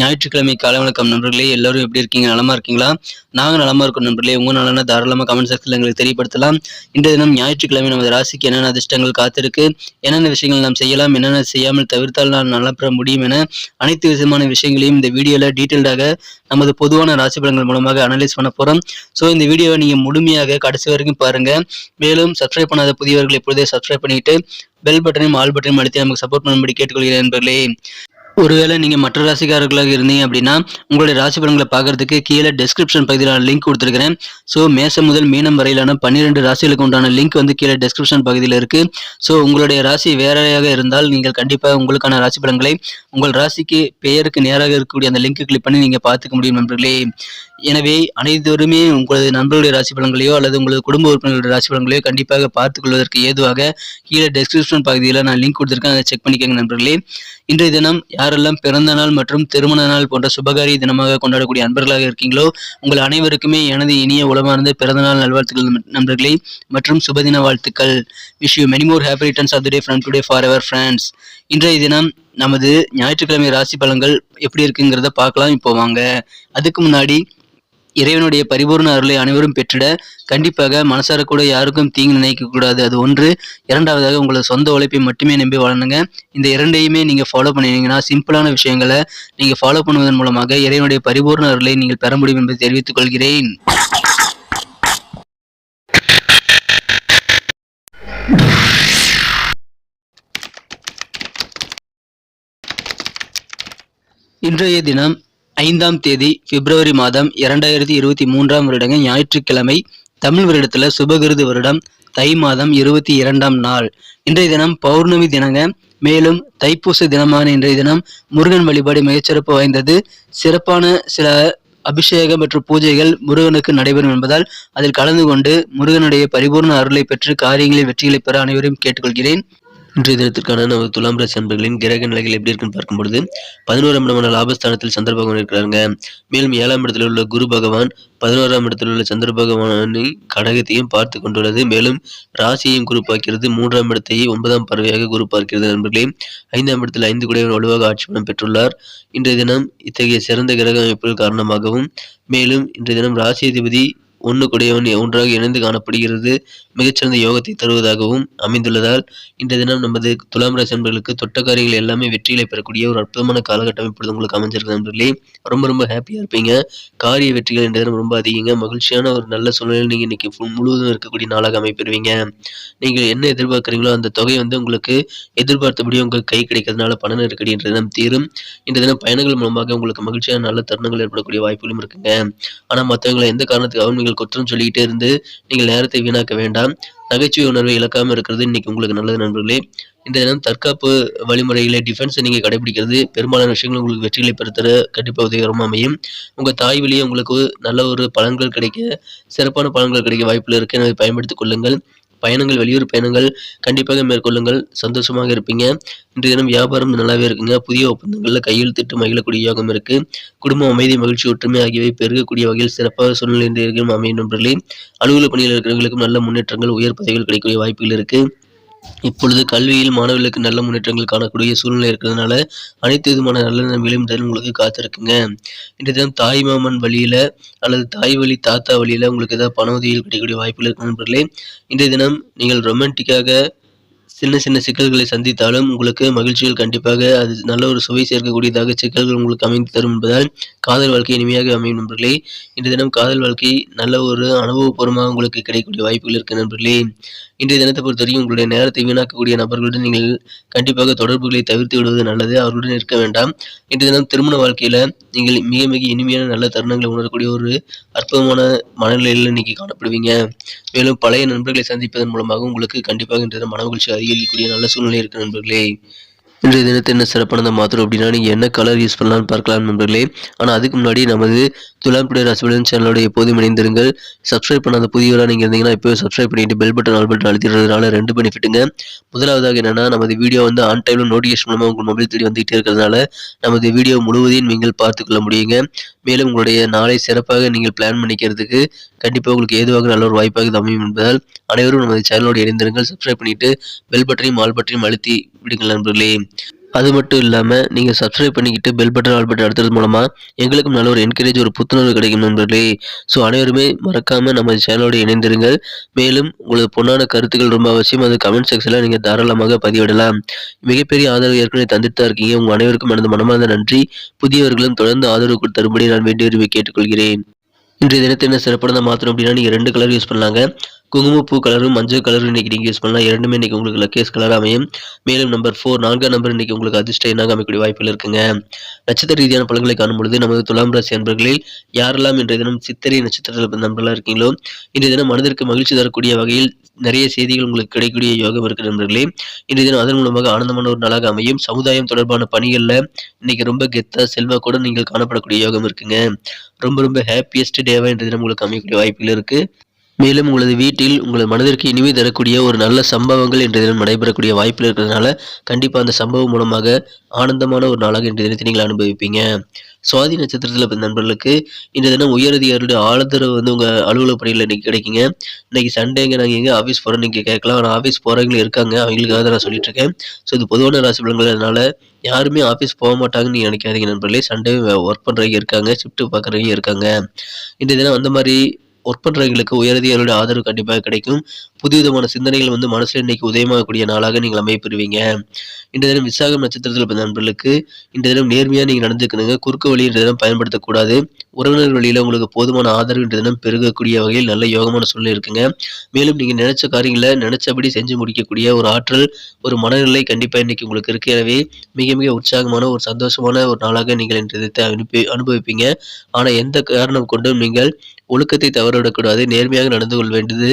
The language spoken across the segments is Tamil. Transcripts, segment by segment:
ஞாயிற்றுக்கிழமை காலை வணக்கம் நண்பர்களே. எல்லாரும் எப்படி இருக்கீங்க? நலமா இருக்கீங்களா? நாங்கள் நலமா இருக்கோம் நண்பர்களே. உங்க நலன தாராளமாக கமெண்ட் செக்ஷன்ல எங்களுக்கு தெரியப்படுத்தலாம். இன்றைய தினம் ஞாயிற்றுக்கிழமை நமது ராசிக்கு என்னென்ன அதிர்ஷ்டங்கள் காத்திருக்கு? என்னென்ன விஷயங்கள் நாம் செய்யலாம்? என்னென்ன செய்யாமல் தவிர்த்தால் நான் நல்லா பெற முடியும் என அனைத்து விதமான விஷயங்களையும் இந்த வீடியோவில் டீட்டெயில்டாக நமது பொதுவான ராசி பலன்கள் மூலமாக அனலைஸ் பண்ண போகிறோம் ஸோ இந்த வீடியோவை நீங்கள் முழுமையாக கடைசி வரைக்கும் பாருங்க. மேலும் சப்ஸ்கிரைப் பண்ணாத புதியவர்கள் இப்பொழுதே சப்ஸ்கிரைப் பண்ணிட்டு பெல் பட்டனையும் ஆல் பட்டனையும் அழுத்தி நமக்கு சப்போர்ட் பண்ணும்படி கேட்டுக்கொள்கிறேன் நண்பர்களே. ஒருவேளை நீங்கள் மற்ற ராசிக்காரர்களாக இருந்தீங்க அப்படின்னா உங்களுடைய ராசி பலன்களை பார்க்கறதுக்கு கீழே டெஸ்கிரிப்ஷன் பகுதியில் லிங்க் கொடுத்துருக்கிறேன். ஸோ மேசம் முதல் மீனம் வரையிலான பன்னிரெண்டு ராசிகளுக்கு உண்டான லிங்க் வந்து கீழே டெஸ்கிரிப்ஷன் பகுதியில் இருக்கு. ஸோ உங்களுடைய ராசி வேறையாக இருந்தால் நீங்கள் கண்டிப்பாக உங்களுக்கான ராசி பலன்களை உங்கள் ராசிக்கு பெயருக்கு நேராக இருக்கக்கூடிய அந்த லிங்க் கிளிக் பண்ணி நீங்கள் பார்த்துக்க முடியும் நண்பர்களே. எனவே அனைவருமே உங்களது நண்பர்களுடைய ராசி பலன்களையோ அல்லது உங்களது குடும்ப உறுப்பினர்களுடைய ராசி பலன்களையோ கண்டிப்பாக பார்த்துக் கொள்வதற்கு ஏதுவாக கீழே டெஸ்கிரிப்ஷன் பகுதியில் நான் லிங்க் கொடுத்துருக்கேன். அதை செக் பண்ணிக்கோங்க நண்பர்களே. இன்றைய தினம் யாரெல்லாம் பிறந்த நாள் மற்றும் திருமண நாள் போன்ற சுபகாரிய தினமாக கொண்டாடக்கூடிய நண்பர்களாக இருக்கீங்களோ உங்கள் அனைவருக்குமே எனது இனிய உளமார்ந்த பிறந்த நாள் நல்வாழ்த்துக்கள் நண்பர்களே மற்றும் சுபதின வாழ்த்துக்கள். Wish you many more happy returns of the day from today for our friends இன்றைய தினம் நமது ஞாயிற்றுக்கிழமை ராசி பலன்கள் எப்படி இருக்குங்கிறத பார்க்கலாம். இப்போ வாங்க. அதுக்கு முன்னாடி இறைவனுடைய பரிபூர்ண அருளை அனைவரும் பெற்றிட கண்டிப்பாக மனசார கூட யாருக்கும் தீங்கு நினைக்க கூடாது. அது ஒன்று. இரண்டாவதாக உங்களோட சொந்த உழைப்பை மட்டுமே நம்பி வளருங்க இந்த இரண்டையுமே நீங்க ஃபாலோ பண்ணினீங்கன்னா சிம்பிளான விஷயங்களை நீங்க ஃபாலோ பண்ணுவதன் மூலமாக இறைவனுடைய பரிபூர்ண அருளை நீங்கள் பெற முடியும் என்பதை தெரிவித்துக் கொள்கிறேன். இன்றைய தினம் ஐந்தாம் தேதி பிப்ரவரி மாதம் இரண்டாயிரத்தி இருபத்தி மூன்றாம் வருடங்க ஞாயிற்றுக்கிழமை தமிழ் வருடத்துல சுபகிருது வருடம் தை மாதம் இருபத்தி இரண்டாம் நாள். இன்றைய தினம் பௌர்ணமி தினங்க மேலும் தைப்பூச தினமான இன்றைய தினம் முருகன் வழிபாடு மிகச்சிறப்பு வாய்ந்தது. சிறப்பான சில அபிஷேகம் மற்றும் பூஜைகள் முருகனுக்கு நடைபெறும் என்பதால் அதில் கலந்து கொண்டு முருகனுடைய பரிபூர்ண அருளை பெற்று காரியங்களில் வெற்றிகளை பெற அனைவரையும் கேட்டுக்கொள்கிறேன். இன்றைய தினத்திற்கான நமது துலாம் ராசி அன்பர்களின் கிரக நிலைகள் எப்படி இருக்குன்னு பார்க்கும்பொழுது பதினோராம் இடமான லாபஸ்தானத்தில் சந்திர பகவான் இருக்கிறாங்க மேலும் ஏழாம் இடத்தில் உள்ள குரு பகவான் பதினோராம் இடத்தில் உள்ள சந்திர பகவானை கடகத்தையும் பார்த்து கொண்டுள்ளது. மேலும் ராசியையும் குரு பார்க்கிறது. மூன்றாம் இடத்தையும் ஒன்பதாம் பறவையாக குரு பார்க்கிறது நண்பர்களே ஐந்தாம் இடத்தில் ஐந்து குடையவன் வலுவாக ஆட்சி பலம் பெற்றுள்ளார். இன்றைய தினம் இத்தகைய சிறந்த கிரக அமைப்புகள் காரணமாகவும் மேலும் இன்றைய தினம் ராசி அதிபதி ஒன்று ஒன்றாக இணைந்து காணப்படுகிறது. மிகச்சிறந்த யோகத்தை தருவதாகவும் அமைந்துள்ளதால் இன்றைய தினம் நமது துலாம் ராசி நண்பர்களுக்கு தொட்டக்காரிகள் எல்லாமே வெற்றிகளை பெறக்கூடிய ஒரு அற்புதமான காலகட்டம் இப்பொழுது உங்களுக்கு அமைஞ்சிருக்கு நண்பர்களே. ரொம்ப ரொம்ப ஹாப்பியாக இருப்பீங்க. காரிய வெற்றிகள் இன்றைய தினம் ரொம்ப அதிகங்க. மகிழ்ச்சியான ஒரு நல்ல சூழ்நிலையில் நீங்கள் இன்னைக்கு முழுவதும் இருக்கக்கூடிய நாளாக அமைப்பெறுவீங்க. நீங்கள் என்ன எதிர்பார்க்குறீங்களோ அந்த தொகை வந்து உங்களுக்கு எதிர்பார்த்தபடி உங்கள் கை கிடைக்கிறதுனால பண நெருக்கடி என்ற தினம் தீரும். இன்றைய தினம் பயணங்கள் மூலமாக உங்களுக்கு மகிழ்ச்சியான நல்ல தருணங்கள் ஏற்படக்கூடிய வாய்ப்புகளும் இருக்குங்க. ஆனால் மற்றவங்களை எந்த காரணத்துக்காகவும் நீங்கள் குற்றம் சொல்லிக்கிட்டே இருந்து நீங்கள் நேரத்தை வீணாக்க வேண்டாம். நகைச்சுவை உணர்வை இழக்காமல் இருக்கிறது இன்னைக்கு உங்களுக்கு நல்லது நண்பர்களே. இந்த தினம் தற்காப்பு வழிமுறைகளை டிஃபென்ஸை நீங்கள் கடைபிடிக்கிறது பெரும்பாலான விஷயங்கள் உங்களுக்கு வெற்றிகளை பெறுத்தர கண்டிப்பாக உதவிகரமாக அமையும். உங்கள் தாய் வழியே உங்களுக்கு நல்ல ஒரு பலன்கள் கிடைக்க சிறப்பான பலன்கள் கிடைக்க வாய்ப்புகள் இருக்கு. எனவே பயன்படுத்திக் கொள்ளுங்கள். பயணங்கள் வெளியூர் பயணங்கள் கண்டிப்பாக மேற்கொள்ளுங்கள். சந்தோஷமாக இருப்பீங்க. இன்றைய தினம் வியாபாரம் நல்லாவே இருக்குங்க. புதிய ஒப்பந்தங்களில் கையெழுத்திட்டு மகிழக்கூடிய யோகம் இருக்கு. குடும்பம் அமைதி மகிழ்ச்சி ஒற்றுமை ஆகியவை பெருகக்கூடிய வகையில் சிறப்பாக சூழ்நிலை அமையும் நண்பர்களே. அலுவலக பணியில் இருக்கிறவங்களுக்கும் நல்ல முன்னேற்றங்கள் உயர் பதவிகள் கிடைக்கக்கூடிய வாய்ப்புகள் இருக்கு. இப்பொழுது கல்வியில் மாணவர்களுக்கு நல்ல முன்னேற்றங்கள் காணக்கூடிய சூழ்நிலை இருக்கிறதுனால அனைத்து விதமான நல்ல நன்மைகளையும் இந்த தினம் உங்களுக்கு காத்திருக்குங்க. இன்றைய தினம் தாய் மாமன் வழியில் அல்லது தாய் வழி தாத்தா வழியில் உங்களுக்கு ஏதாவது பண உதவிகள் கிடைக்கக்கூடிய வாய்ப்புகள் இருக்கு நண்பர்களே. இன்றைய தினம் நீங்கள் ரொமான்டிக்காக சின்ன சின்ன சிக்கல்களை சந்தித்தாலும் உங்களுக்கு மகிழ்ச்சிகள் கண்டிப்பாக அது நல்ல ஒரு சுவை சேர்க்கக்கூடியதாக சிக்கல்கள் உங்களுக்கு அமைந்து தரும் என்பதால் காதல் வாழ்க்கை இனிமையாக அமையும் நண்பர்களே. இன்றைய தினம் காதல் வாழ்க்கை நல்ல ஒரு அனுபவபூர்வமாக உங்களுக்கு கிடைக்கக்கூடிய வாய்ப்புகள் இருக்கு நண்பர்களே. இன்றைய தினத்தை பொறுத்தவரைக்கும் உங்களுடைய நேரத்தை வீணாக்கக்கூடிய நபர்களுடன் நீங்கள் கண்டிப்பாக தொடர்புகளை தவிர்த்து விடுவது நல்லது. அவர்களுடன் இருக்க வேண்டாம். இன்றைய தினம் திருமண வாழ்க்கையில் நீங்கள் மிக மிக இனிமையான நல்ல தருணங்களை உணரக்கூடிய ஒரு அற்புதமான மனநிலையில் இன்னைக்கு காணப்படுவீங்க. மேலும் பழைய நண்பர்களை சந்திப்பதன் மூலமாக உங்களுக்கு கண்டிப்பாக இன்றைய மன மகிழ்ச்சி அதிகரிக்கக்கூடிய நல்ல சூழ்நிலை இருக்கு நண்பர்களே. இன்றைய தினத்தை என்ன சிறப்பானதை மாத்திரம் அப்படின்னா நீங்கள் என்ன கலர் யூஸ் பண்ணலாம்னு பார்க்கலாம் நண்பர்களே. ஆனால் அதுக்கு முன்னாடி நமது துலாம் டுடே ராசிபலன் சேனலோட எப்போதும் இணைந்திருங்கள். சப்ஸ்கிரைப் பண்ணாத புதியவராக நீங்கள் இருந்தீங்கன்னா இப்போ சப்ஸ்கிரைப் பண்ணிட்டு பெல் பட்டன் ஆல் பட்டன் அழுத்திடுறதுனால ரெண்டு பெனிஃபிட்டுங்க முதலாவதாக என்னன்னா நமது வீடியோ வந்து ஆன் டைமில் நோட்டிஃபிகேஷன் மூலமாக உங்கள் மொபைல் தேடி வந்துகிட்டே இருக்கிறதுனால நமது வீடியோ முழுவதையும் நீங்கள் பார்த்துக்கொள்ள முடியுங்க. மேலும் உங்களுடைய நாளை சிறப்பாக நீங்கள் பிளான் பண்ணிக்கிறதுக்கு கண்டிப்பாக உங்களுக்கு ஏதுவாக நல்ல ஒரு வாய்ப்பாக இது அமையும் என்பதால் அனைவரும் நமது சேனலோடு இணைந்திருங்கள். சப்ஸ்கிரைப் பண்ணிட்டு பெல் பட்டனையும் ஆல் பட்டனையும் அழுத்தி விடுங்கள் நண்பர்களே. அது மட்டும் இல்லாமல் நீங்கள் சப்ஸ்கிரைப் பண்ணிக்கிட்டு பெல் பட்டன் ஆல் பட்டன் அடுத்தது மூலமாக எங்களுக்கும் நல்ல ஒரு என்கரேஜ் ஒரு புத்துணர்வு கிடைக்கும் நண்பர்களே. ஸோ அனைவருமே மறக்காமல் நம்ம சேனலோடு இணைந்திருங்கள். மேலும் உங்களது பொன்னான கருத்துக்கள் ரொம்ப அவசியம். அது கமெண்ட் செக்ஷனில் நீங்கள் தாராளமாக பதிவிடலாம். மிகப்பெரிய ஆதரவு ஏற்கனவே தந்துட்டு தான் இருக்கீங்க. உங்கள் அனைவருக்கும் எனது மனமார்ந்த நன்றி. புதியவர்களும் தொடர்ந்து ஆதரவு தரும்படி நான் வேண்டி விரும்பி கேட்டுக்கொள்கிறேன் இன்றைய தினத்தை என்ன சிறப்பானதை மாத்திரம் அப்படின்னா நீங்கள் ரெண்டு கலர் யூஸ் பண்ணலாங்க. குங்குமப்பூ கலரும் மஞ்சள் கலரும் இன்னைக்கு நீங்கள் யூஸ் பண்ணலாம். இரண்டுமே இன்னைக்கு உங்களுக்கு லக்கேஸ் கலர் அமையும். மேலும் நம்பர் ஃபோர் நான்காம் நம்பர் இன்னைக்கு உங்களுக்கு அதிர்ஷ்ட எண்ணாக அமைக்கக்கூடிய வாய்ப்புகள் இருக்குங்க. நட்சத்திர ரீதியான பலன்களை காணும் பொழுது நமது துலாம் ராசி அன்பர்களில் யாரெல்லாம் இன்றைய தினம் சித்திரை நட்சத்திரத்தில் நண்பர்களாக இருக்கீங்களோ இன்றைய தினம் மனதிற்கு மகிழ்ச்சி தரக்கூடிய வகையில் நிறைய செய்திகள் உங்களுக்கு கிடைக்கக்கூடிய யோகம் இருக்கு நண்பர்களே. இன்றைய தினம் அதன் மூலமாக ஆனந்தமான ஒரு நாளாக அமையும். சமுதாயம் தொடர்பான பணிகளில் இன்னைக்கு ரொம்ப கெத்தா செல்வா கூட நீங்கள் காணப்படக்கூடிய யோகம் இருக்குங்க. ரொம்ப ரொம்ப ஹாப்பியஸ்ட் டேவா இன்றைய தினம் உங்களுக்கு அமையக்கூடிய வாய்ப்புகள் இருக்கு. மேலும் உங்களது வீட்டில் உங்களது மனதிற்கு இனிமை தரக்கூடிய ஒரு நல்ல சம்பவங்கள் இன்றைய தினம் நடைபெறக்கூடிய வாய்ப்பில் இருக்கிறதுனால கண்டிப்பாக அந்த சம்பவம் மூலமாக ஆனந்தமான ஒரு நாளாக இன்றைய தினத்தை நீங்கள் அனுபவிப்பீங்க. சுவாதி நட்சத்திரத்தில் நண்பர்களுக்கு இன்றைய தினம் உயரதிகாரியுடைய ஆழ்தரவு வந்து உங்கள் அலுவலக பணியில் இன்றைக்கி கிடைக்குங்க. இன்றைக்கி சண்டேங்க நாங்கள் எங்கே ஆஃபீஸ் போகிறோம் நீங்கள் கேட்கலாம். ஆனால் ஆஃபீஸ் போகிறவங்களும் இருக்காங்க. அவங்களுக்காக தான் நான் சொல்லிட்டு இருக்கேன் ஸோ இது பொதுவான ராசி பலன்கள். யாருமே ஆஃபீஸ் போக மாட்டாங்கன்னு நீங்கள் நினைக்காதீங்க நண்பர்களே. சண்டே ஒர்க் பண்ணுறவங்க இருக்காங்க ஷிஃப்ட் பார்க்குறவங்க இருக்காங்க. இன்றைய தினம் அந்த மாதிரி ஒர்க் பண்ணுறவங்களுக்கு உயரதிகாரியோட ஆதரவு கண்டிப்பாக கிடைக்கும். புது விதமான சிந்தனைகள் வந்து மனசில் இன்னைக்கு உதயமாகக்கூடிய நாளாக நீங்கள் அமைப்பெறுவீங்க இந்த தினம் விசாகம் நட்சத்திரத்தில் பிறந்த நண்பர்களுக்கு இந்த தினம் நேர்மையாக நீங்கள் நடந்துக்கணுங்க. குறுக்கு வழி இந்த தினம் பயன்படுத்தக்கூடாது. உறவினர் வழியில் உங்களுக்கு போதுமான ஆதரவு இந்த தினம் பெருகக்கூடிய வகையில் நல்ல யோகமான சூழ்நிலை இருக்குங்க. மேலும் நீங்கள் நினைச்ச காரியங்களை நினைச்சபடி செஞ்சு முடிக்கக்கூடிய ஒரு ஆற்றல் ஒரு மனநிலை கண்டிப்பாக இன்னைக்கு உங்களுக்கு இருக்கு. எனவே மிக மிக உற்சாகமான ஒரு சந்தோஷமான ஒரு நாளாக நீங்கள் இந்த அனுப்பி அனுபவிப்பீங்க. ஆனால் எந்த காரணம் கொண்டும் நீங்கள் ஒழுக்கத்தை தவறவிடக்கூடாது நேர்மையாக நடந்து கொள்ள வேண்டியது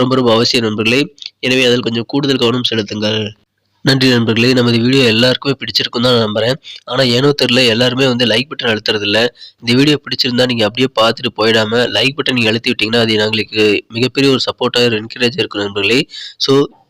ரொம்ப ரொம்ப அவசியம் நண்பர்களே. எனவே அதில் கொஞ்சம் கூடுதல் கவனம் செலுத்துங்கள். நன்றி நண்பர்களே. நமது வீடியோ எல்லாருக்குமே பிடிச்சிருக்கும் தான் நான் நம்புறேன். ஆனால் ஏனோ தெரில எல்லாருமே வந்து லைக் பட்டன் அழுத்துறதில்ல. இந்த வீடியோ பிடிச்சிருந்தா நீங்கள் அப்படியே பார்த்துட்டு போயிடாம லைக் பட்டன் நீங்கள் அழுத்தி விட்டிங்கன்னா அது எங்களுக்கு மிகப்பெரிய ஒரு சப்போர்ட்டாக என்கரேஜ் இருக்கும் நண்பர்களே. ஸோ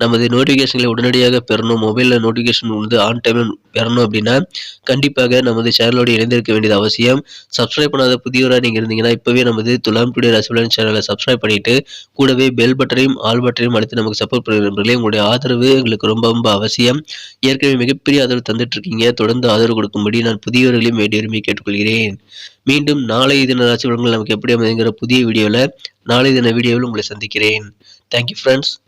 நமது நோட்டிஃபிகேஷன்களை உடனடியாக பெறணும் மொபைலில் நோட்டிஃபிகேஷன் வந்து ஆன் டைமில் பெறணும் அப்படின்னா கண்டிப்பாக நமது சேனலோடு இணைந்திருக்க வேண்டியது அவசியம். சப்ஸ்கிரைப் பண்ணாத புதியவராக நீங்கள் இருந்தீங்கன்னா இப்போவே நமது துலாம் டுடே ரசிபலன் சேனலை சப்ஸ்கிரைப் பண்ணிட்டு கூடவே பெல் பட்டனையும் ஆல் பட்டனையும் அழுத்தி நமக்கு சப்போர்ட் பண்ணுறீங்களே உங்களுடைய ஆதரவு எங்களுக்கு ரொம்ப ரொம்ப அவசியம். ஏற்கனவே மிகப்பெரிய ஆதரவு தந்துட்டுருக்கீங்க. தொடர்ந்து ஆதரவு கொடுக்கும்படி நான் புதியவர்களையும் வேண்டி கேட்டுக்கொள்கிறேன். மீண்டும் நாளை தின ராசி பலன்கள் நமக்கு எப்படி அமைதுங்கிற புதிய வீடியோவில் நாளை தின வீடியோவில் உங்களை சந்திக்கிறேன். Thank you friends